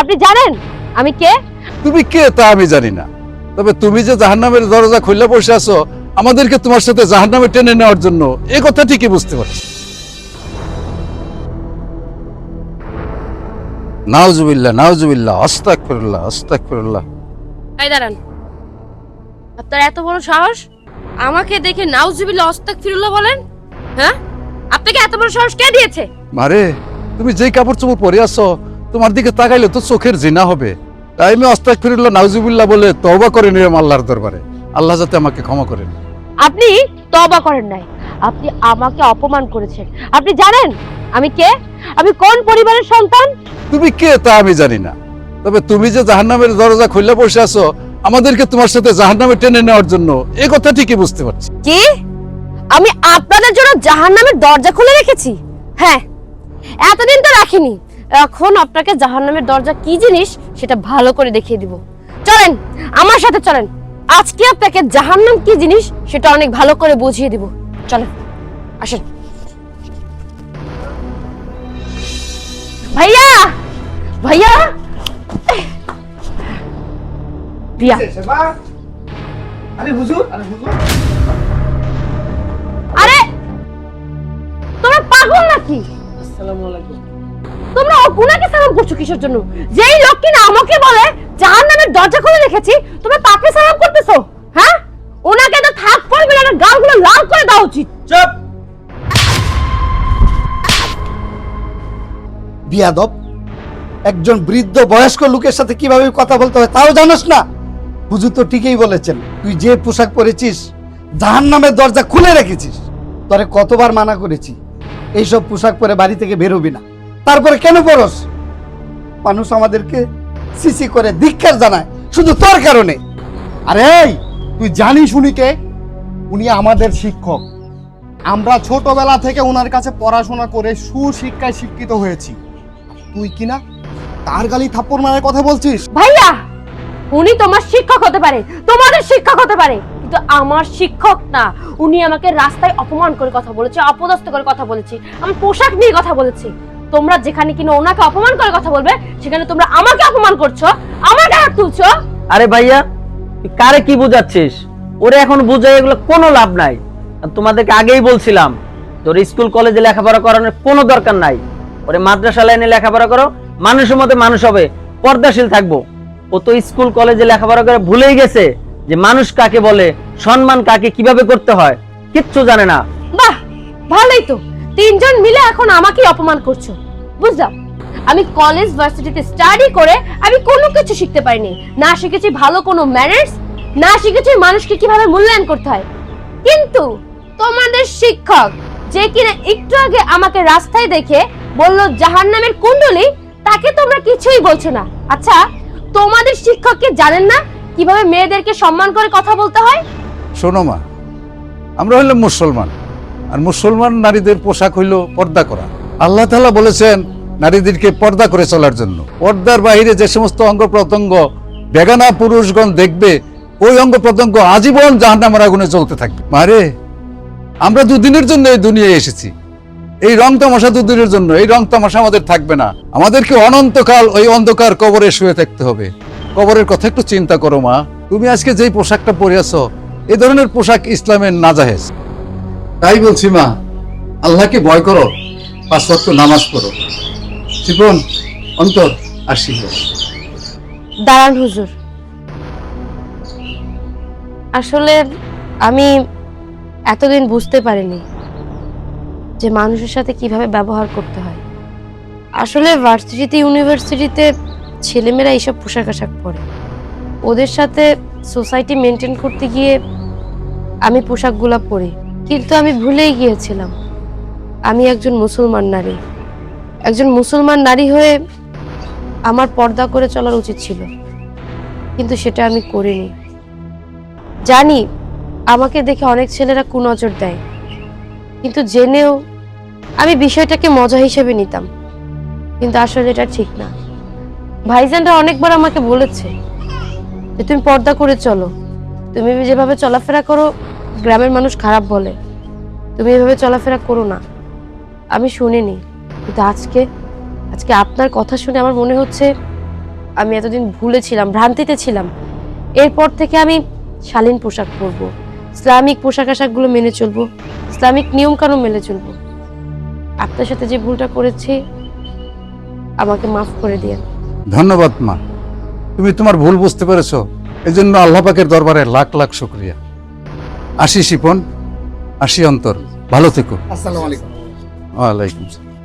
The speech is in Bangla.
আপনি জানেন আমি কে? তুমি কে তা আমি জানি না। তবে তুমি যে জাহান্নামের দরজা খুললে বসে আছো আমাদেরকে তোমার সাথে জাহান্নামে টেনে নেওয়ার জন্য এ কথা ঠিকই বুঝতে পারছি। নাউজুবিল্লাহ নাউজুবিল্লাহ আস্তাগফিরুল্লাহ আস্তাগফিরুল্লাহ। এই দাঁড়ান। আপনার এত বড় সাহস? আমাকে দেখে নাউজুবিল্লাহ অস্তাক ফিরুল্লাহ বলেন? হ্যাঁ? আপনাকে এত বড় সাহস কে দিয়েছে? মারে তুমি যেই কাপড় চোপড় পরে আছো তোমার দিকে তাকাইলে তো চোখের জিনা হবে। তাই আমি আস্তাগফিরুল্লাহ নাউজুবিল্লাহ বলে তওবা করে নিলাম আল্লাহর দরবারে। আল্লাহ যাতে আমাকে ক্ষমা করেন আপনি তবা করেন নাই। আপনি আমাকে অপমান করেছেন। আপনি জানেন আমি কে? আমি কোন পরিবারের সন্তান? তুমি কে তা আমি জানি না। তবে তুমি যে জাহান্নামের দরজা খুলে বসে আছো আমাদেরকে তোমার সাথে জাহান্নামে টেনে নেওয়ার জন্য এ কথা ঠিকই বুঝতে পারছি। কি? আমি আপনাদের জন্য জাহান্নামের দরজা খুলে রেখেছি? হ্যাঁ এতদিন তো রাখিনি। এখন আপনাকে জাহান্নামের দরজা কি জিনিস সেটা ভালো করে দেখিয়ে দিব। চলেন আমার সাথে চলেন। আজকে আপনাকে জাহান্নাম কি জিনিস সেটা অনেক ভালো করে বুঝিয়ে দিব। চলেন আসেন। ভাইয়া! ভাইয়া! রিয়া আরে হুজুর আরে হুজুর। আরে তোমরা পাগল নাকি? আসসালামু আলাইকুম। তোমরা ওনাকে সালাম করছ কিসের জন্য? যেই লোক কিনা আমাকে বলে জাহান্নামের দরজা খুলে রেখেছি তোমরা তাকে সালাম করতেছো হ্যাঁ? ওনাকে তো থাক করবে না গালগুলো লাল করে দেওয়া উচিত। চুপ! বিয়াদব একজন বৃদ্ধ বয়স্ক লোকের সাথে কীভাবে কথা বলতে হয় তাও জানোস না? হুজুর তো ঠিকই বলেছেন তুই যে পোশাক পরেছিস জাহান নামের দরজা খুলে রেখেছিস তোরে কতবার মানা করেছি এইসব পোশাক পরে বাড়ি থেকে বেরোবি না। তারপরে কেন পরস মানুষ আমাদেরকে সিসি করে ধিক্ষার জানায়, শুধু তোর কারণে। আরে তুই জানিস উনি কে? উনি আমাদের শিক্ষক। আমরা ছোটবেলা থেকে ওনার কাছে পড়াশোনা করে সুশিক্ষায় শিক্ষিত হয়েছি। তুই কিনা তার গালি থাপ্পড় মারার কথা বলছিস? ভাইয়া, উনি তোমার শিক্ষক হতে পারে, তোমাদের শিক্ষক হতে পারে, কিন্তু আমার শিক্ষক না। উনি আমাকে রাস্তায় অপমান করে কথা বলেছে, অপদস্থ করে কথা বলেছে, আমি পোশাক নিয়ে কথা বলেছে। তোমরা যেখানে কিনা ওনাকে অপমান করার কথা বলবে সেখানে তোমরা আমাকে অপমান করছ আমার হাত তুলছো। আরে ভাইয়া তুই কারে কি বুঝাচ্ছিস? ওরে এখন বুঝাই এগুলো কোনো লাভ নাই। আর তোমাদেরকে আগেই বলছিলাম তোর স্কুল কলেজে লেখাপড়া করানোর কোনো দরকার নাই। ওরে মাদ্রাসা লাইনে লেখাপড়া করো মানুষের মধ্যে মানুষ হবে পর্দাশীল থাকব। ও তো স্কুল কলেজে লেখাপড়া করে ভুলেই গেছে যে মানুষ কাকে বলে সম্মান কাকে কীভাবে করতে হয় কিচ্ছু জানে না। বাহ ভালোই তো। তিনজন মিলে এখন আমাকেই অপমান করছ, বুঝলাম? আমি কলেজ ভার্সিটিতে স্টাডি করে আমি কোনো কিছু শিখতে পারিনি। না শিখেছি ভালো কোনো ম্যানার্স না শিখেছি মানুষকে কীভাবে মূল্যায়ন করতে হয়। কিন্তু তোমাদের শিক্ষক যে কিনা একটু আগে আমাকে রাস্তায় দেখে বলল, জাহান্নামের কুণ্ডলি? তাকে তোমরা কিছুই বলছো না। আচ্ছা তোমাদের শিক্ষক কি জানেন না কীভাবে মেয়েদেরকে সম্মান করে কথা বলতে হয়? শোনো মা, আমরা হইলাম মুসলমান। আর মুসলমান নারীদের পোশাক হইল পর্দা করা। আল্লাহ তালা বলেছেন, নারীদেরকে পর্দা করে চলার জন্য। পর্দার বাইরে যে সমস্ত অঙ্গ প্রত্যঙ্গ বেগানা পুরুষগণ দেখবে, ওই অঙ্গ প্রত্যঙ্গ আজীবন জাহান্নামের আগুনে চলতে থাকবে। মারে আমরা দুদিনের জন্য এই দুনিয়ায় এসেছি। এই রং তামাশা দুদিনের জন্য, এই রং তামাশা আমাদের থাকবে না। আমাদেরকে অনন্তকাল ওই অন্ধকার কবরে শুয়ে থাকতে হবে। কবরের কথা একটু চিন্তা করো মা। তুমি আজকে যেই পোশাকটা পরে আছো এই ধরনের পোশাক ইসলামের নাজাহেজ। তাই বলছি মা, আল্লাহকে ভয় করো, পাঁচ ওয়াক্ত নামাজ পড়ো। জীবন, অন্তর আসি দাঁড়ান হুজুর। আসলে আমি এতদিন বুঝতে পারিনি যে মানুষের সাথে কীভাবে ব্যবহার করতে হয়। আসলে ভার্সিটিতে ইউনিভার্সিটিতে ছেলেমেয়েরা এইসব পোশাক আশাক পরে। ওদের সাথে সোসাইটি মেনটেন করতে গিয়ে আমি পোশাকগুলো পরি। কিন্তু আমি ভুলেই গিয়েছিলাম। আমি একজন মুসলমান নারী। একজন মুসলমান নারী হয়ে আমার পর্দা করে চলার উচিত ছিল। কিন্তু সেটা আমি করিনি। জানি, আমাকে দেখে অনেক ছেলেরা কুনজর দেয়। কিন্তু জেনেও আমি বিষয়টাকে মজা হিসেবে নিতাম। কিন্তু আসলে এটা ঠিক না। ভাইজানরা অনেকবার আমাকে বলেছে যে, তুমি পর্দা করে চলো। তুমি যেভাবে চলাফেরা করো গ্রামের মানুষ খারাপ বলে। তুমি এভাবে চলাফেরা করো না। আমি শুনিনি, কিন্তু আজকে আজকে আপনার কথা শুনে আমার মনে হচ্ছে আমি এতদিন ভুলে ছিলাম, ভ্রান্তিতে ছিলাম। এরপর থেকে আমি শালীন পোশাক পরবো, ইসলামিক পোশাক আশাকগুলো মেনে চলবো, ইসলামিক নিয়ম কানুন মেনে চলবো। আপনার সাথে যে ভুলটা করেছি, আমাকে মাফ করে দিয়ে ধন্যবাদ মা। তুমি তোমার ভুল বুঝতে পেরেছ এই জন্য আল্লাহ পাকের দরবারে লাখ লাখ শুক্রিয়া। আসি শিপন আশি অন্তর। ভালো থেকো। আসসালামু আলাইকুম। ওয়ালাইকুম আসসালাম